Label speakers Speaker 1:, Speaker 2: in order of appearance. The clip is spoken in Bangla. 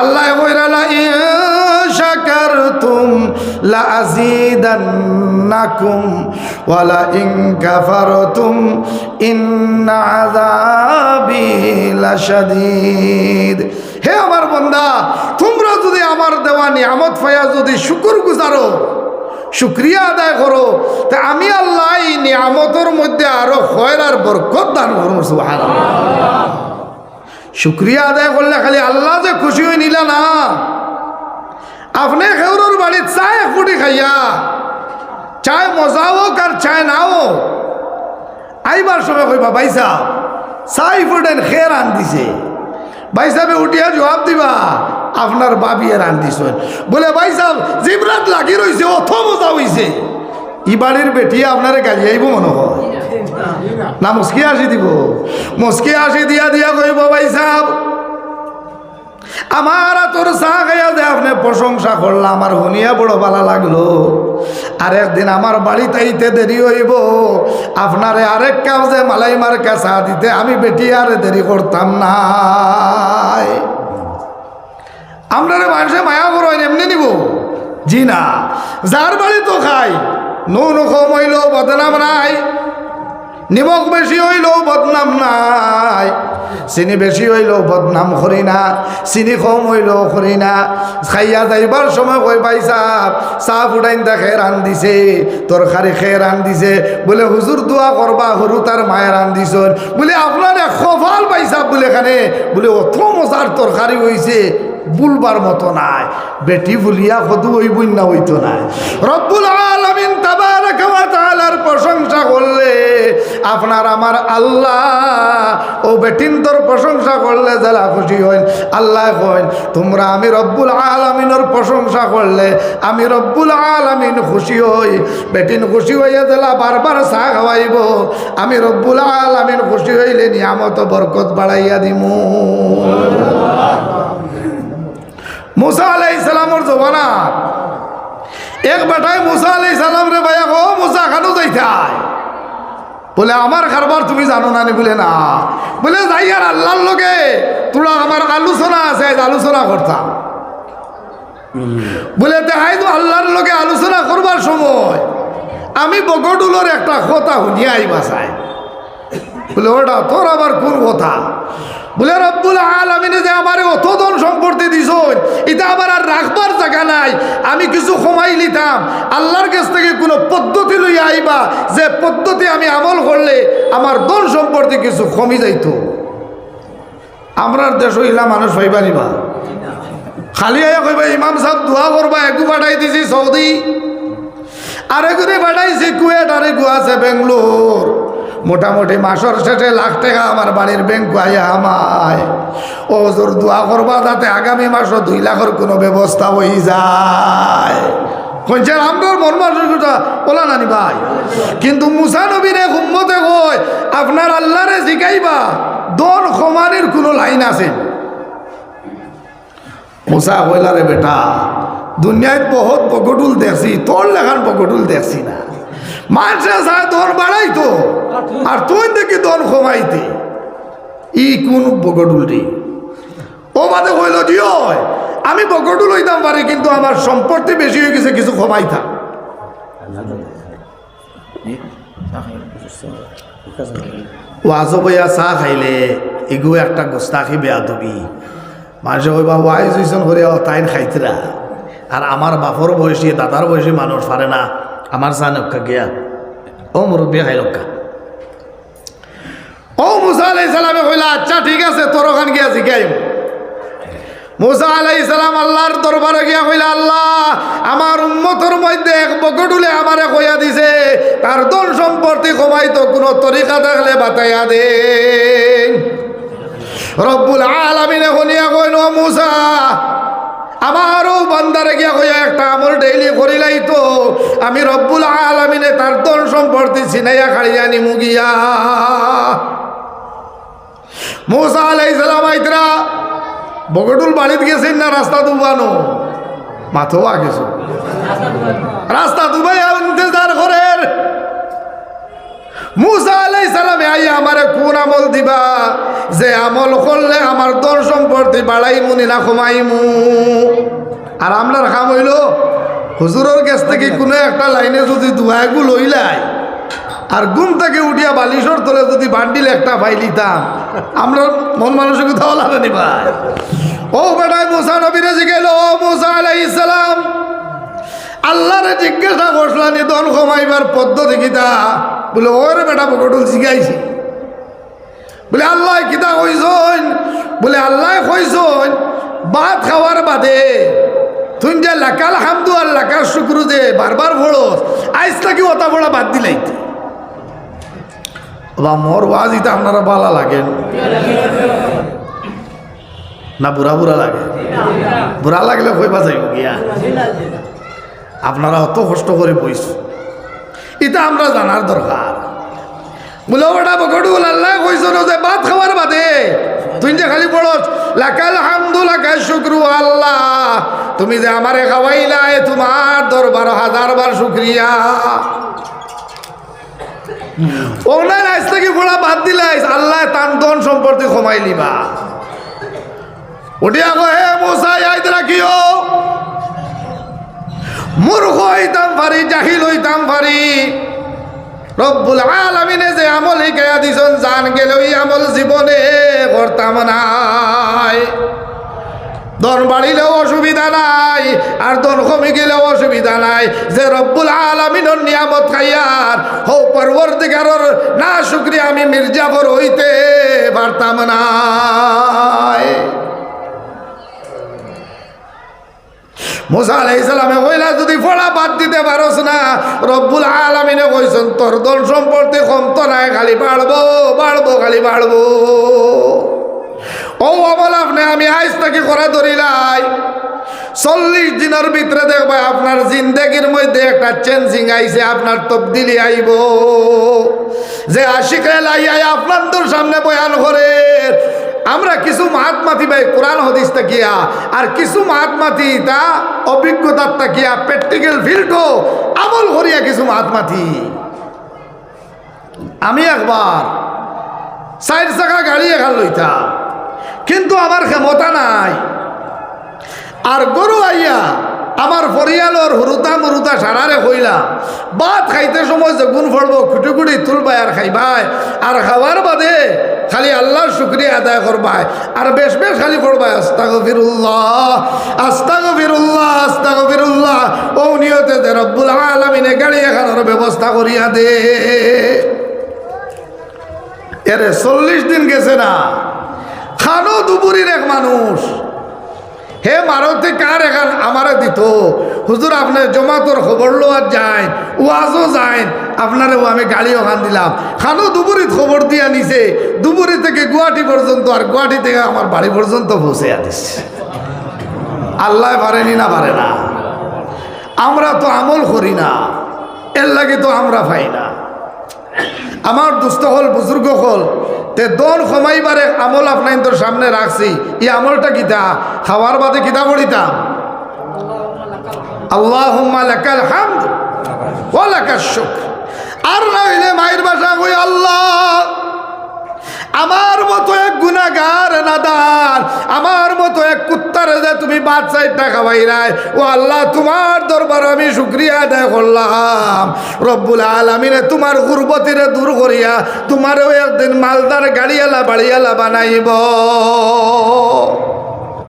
Speaker 1: আল্লাহ কইরালা শাকারতুম লা আযীদান্নাকুম ওয়া লা ইন কাফারতুম ইন্না আযাবি লাশাদীদ। হে আমার বান্দা, তোমরা যদি আমার দেওয়া নিয়ামত ফায়া যদি শুকর গুজারো, শুক্রিয়া আদায় করো, তা আমি আল্লাহ নিয়ামতের মধ্যে আরও খয়ের আর বরকত দান করুন সুবহানাল্লাহ। শুক্রিয়া আদায় করলে খালি আল্লাহ যে খুশি হয়ে নিলা না। আপনি খেউরোর বাড়ির চায় এক ফুটি খাইয়া, চায় মজা হোক আর চায় না হোক, আইবার সময় কইবা, ভাই সাহ চাই ফুটেন খেয়ে আন দিছে ভাই সাহেবে উঠিয়া জবাব দিবা, আপনার বাবিয়ে রান দিছেন বলে, ভাই সাহেব, জিবরাত লাগি রইছে, অথ মজা হইছে। ই বাড়ির বেটি আপনারে গাড়ি মনে হয়। না, মুসকি আসি দিব। মুসকি আসি দিয়া দিয়া কইব, ভাই সাহেব, আমার তোর যে আপনি প্রশংসা করলাম আমার শুনিয়া বড় ভালো লাগল। আর একদিন আমার বাড়িতে দেরি হইব। আপনারে আরেক কাজ মালাই মার কাছা দিতে আমি বেটি আর দেরি করতাম না। আপনারে মানুষে মায়া করো এমনি নিব। জি না, যার বাড়ি তো খাই, নুন কম হইল বদনাম নাই। নিমক বেশি হইলেও বদনাম নাই। চিনি বেশি হইলেও বদনাম করি না, চিনি কম হইলেও করি না। খাইয়া যাইবার সময় কই পাই চাপ চাহ ফুটাইন তা খেয়ে রান দিছে তরকারি খেয়ে রান দিছে বলে হুজুর দোয়া করবা সরু তার মায়ের রান দিছ বলে আপনার খফাল পাইছাপ বলে এখানে বলে অত মজার তরকারি হইছে বুলবার মতো নাই, বেটি ভুলিয়া কদু হইবই না হইতো নাই। রব্বুল আলামিন তাবারাকা প্রশংসা করলে আপনার আমার আল্লাহ ও বেটিন তোর প্রশংসা করলে যারা খুশি হইন, আল্লাহ কইন, তোমরা আমি রব্বুল আলামিনের প্রশংসা করলে আমি রব্বুল আলামিন খুশি হই, বেটিন খুশি হইয়া দিলা বারবার চা খাওয়াইব, আমি রব্বুল আলামিন খুশি হইলে নিয়ামত বরকত বাড়াইয়া দিমু। মুসা আলাই ইসলামর জমানা এক বেটায় মুসা আলাই সালাম রে ভাইয়া গো মুসা খানো যাইতাই। বলে আমার কারবার তুমি জানো না নি? বলে না। বলে যাই আর আল্লাহর লগে তোরা আমার আলোচনা আছে আজ আলোচনা করতাম। বলে দেখাই তো আল্লাহর লগে আলোচনা করবার সময়। আমি বগডুলোর একটা কথা শুনিয়ে চাই বলে ওটা তোর আবার কোন কথা? বলে, রব্বুল আলমিনে যে আমার অত ধন সম্পত্তি দিছ এটা আবার আর রাখবার জায়গা নাই। আমি কিছু সময় লিতাম আল্লাহর কাছ থেকে কোনো পদ্ধতি লইয়া আইবা। যে পদ্ধতি আমি আমল করলে আমার ধন সম্পত্তি কিছু কমি যাইত। আমরার দেশ হইলা মানুষ হইবা নিবা খালি আয়া কইবা, ইমাম সাহেব দোয়া করবা, একু পাঠাই দিছি সৌদি। আরেগুনে পাঠাইছি কুয়েট, আরেকু আছে বেঙ্গলোর। মোটামুটি মাসের শেষে লাখ টাকা আমার বাড়ির ব্যাংক আইয়া আমায়। ও জোর দোয়া করবা যাতে আগামী মাসও দুই লাখের কোনো ব্যবস্থা হয়ে যায়। নানি ভাই। কিন্তু দন কোনো লাইন বেটা বহুত পকটুল দেখছি, তোর লেখান পকটুল দেখছি না। তুই ই কোন ও আমি বগডুল হইতাম পারি, কিন্তু আমার সম্পত্তি বেশি হয়ে গেছে, কিছু কমাইতাম ওয়াজো বইয়া চাহ খাইলে, এগু একটা গোস্তাখি বেয়া দবি মানুষে কইবা ওয়াইজ হইসন করে তাইন খাইতরা। আর আমার বাপর বয়সী দাদার বয়সী মানুষ পারে না আমার চা নক্কা গিয়া। ও মুরব্বী খাই লক্কা ও মুসা আলাই কইলা আচ্ছা ঠিক আছে, তোর ওখান গিয়া জিগাই মুসা আলাই সালাম আল্লাহর দরবারে গিয়া কইলা, আল্লাহ, আমার উম্মতর মধ্যে এক বকডুলে আমারে কইয়া দিছে, তার ধন সম্পত্তি কমাইতো কোনো তরিকা থাকলে বাতাইয়া দে রব্বুল আলামিনে হনিয়া কইল মুসা আমারও বান্দারে গিয়া কইয়া একটা আমল ডেইলি করিলাই তো, আমি রব্বুল আলামিনে তার ধন সম্পত্তি ছিনাইয়া খাড়িয়া নিমু গিয়া। মুসা আলাই সালাম আইতরা বগটুল বাড়িতে গেছেন না রাস্তা দুবানো? মাথো আগেছো। রাস্তা দুবাই ইন্তজার করেন। মুসা আলাই সালামে আই আমারে কোন আমল দিবা? যে আমল করলে আমার দর সম্পত্তি বাড়াইমু না কমাইমু? আর আমরার কাম হইল, হুজুরের কাছ থেকে কোনো একটা লাইনে যদি দুয়াগু লইলাই আর গুম থেকে উঠিয়া বালিশর তলে যদি বান্ডিল একটা ভাই পাইলিতাম আমরা মন মানুষের কোথাও লাগানি ভাই। ও বেটায় মুসা নবীরে জিগেল ও মুসা আলাইহিস সালাম, আল্লাহরে জিজ্ঞাসা করছিলাম দন কমাইবার পদ্ধতি কিতা বলে, ওরে বেটা বকটুল শিখাইছি বলে, আল্লাহ কিতা কইসন বলে, আল্লাহ কইসন ভাত খাওয়ার বাদে তুই যে লাকাল হামদু আর লাকাল শুক্রু যে বারবার ভোড়স, আইস থাকি ওটা ভোড়া বাদ দিলাইতে বা মোর ওয়াজ ইটা আপনারা বালা লাগেন না, বুড়া বুড়া লাগে। বুড়া লাগলে কইবা যাইব গিয়া। আপনারা অত কষ্ট করে বইস এটা আমরা জানার দরকার। বলে ওটা বকড়ুল আল্লাহ কইছ যে ভাত খাওয়ার বাদে। তুই যে খালি পড়স লাকাল হামদু, লাকাল শুক্রু, আল্লাহ। তুমি যে আমারে খাওয়াইলাই, তোমার দরবার হাজার বার শুক্রিয়া। ওনার আজ থেকে পড়া বাদ দিলাইস আল্লাহ তান দন সম্পর্কে কমাই লিবা উঠিয়া গো হে মশাই আইতে রাখিও। মূর্খ হইতাম পারি, জাহিল হইতাম পারি। রব্বুল আলমিনে যে আমল শিকাইয়া দিছন, জান গেলে ওই আমল জীবনে করতাম নাই। দন বাড়িলেও অসুবিধা নাই, আর দন কমে গেলেও অসুবিধা নাই। যে রব্বুল আলমিনের নিয়ামত খাইয়ার হো পরবর্তীকারর না শুক্রিয়া আমি মির্জাফর হইতে পারতাম নাই। মুসা আলাইসালামে কইলা, যদি ফোড়া বাদ দিতে পারস না, রব্বুল আলমিনে কইছেন, তোর দল সম্পর্কে কমতো খালি বাড়বো বাড়বো, খালি বাড়বো। ও আমল আপনি, আমি আইস তাকে করা ধরিলাই চল্লিশ দিনের ভিতরে দেখব আপনার জিন্দেগির মধ্যে একটা চেঞ্জিং আইছে, আপনার তবদিলি আইব। যে আশিকে লাইয়াই আপনার তোর সামনে বয়ান করে আমরা কিছু মাহাত্মাতি ভাই কোরআন হদিস তাকিয়া আর কিছু মাহাত্মাতি তা অভিজ্ঞতার তাকিয়া প্র্যাকটিক্যাল ফিল্ডও আমল করিয়া কিছু মাহাত্মাতি। আমি একবার চার চাকা গাড়ি এখান লইতাম, কিন্তু আমার ক্ষমতা নাই। আর গরু আইয়া আমার পরিয়ালর হুরুতা মুরুতা সারারে হইলাম ভাত খাইতে সময় যে গুণ ফড়ব খুটি খুটি তুলবাই আর খাইবাই। আর খাওয়ার বাদে খালি আল্লাহর শুক্রিয়া আদায় করবাই। আর বেশ বেশ খালি পড়বাই আস্তাগ ফিরুল্লাহ আস্তাগ ফিরুল্লাহ আস্তাগ ফিরুল্লাহ ও নিয়তে দে রব্বুল আলমিনে গাড়ি এখানোর ব্যবস্থা করিয়া দে। এরে চল্লিশ দিন গেছে না। খানো দুপুরির এক মানুষ। হে মারতে, কার এখান আমারে দিত? হুজুর আপনার জমাতর খবর লোয়ার যায় ওয়াজও যায় আপনারে ও আমি গাড়ি ওখান দিলাম। খানো দুপুরি খবর দিয়া নিছে দুপুরি থেকে গুয়াহাটি পর্যন্ত আর গুয়াহাটি থেকে আমার বাড়ি পর্যন্ত পৌঁছে দিচ্ছে আল্লাহ পারেনি না পারে না। আমরা তো আমল করি না, এর লাগে তো আমরা পাই না। আমার দুস্থ হল, বুজুর্গ হল তে দন কমাইবারে আমল আপনার সামনে রাখছি। এই আমলটা কিতা খাওয়ার বাদে কিতা পড়িতাম আল্লাহ লাকাল হামদ নইলে মায়ের বাসা কই আল্লাহ? আমার মতো এক গুনাগার তুমি বাদ টাকা নাই। ও আল্লাহ, তোমার দরবার আমি শুক্রিয়া আদায় করলাম। রব্বুল আলমিনে তোমার গুরবতিরে দূর করিয়া তোমারও একদিন মালদার গাড়িয়ালা বাড়িয়ালা বানাইব।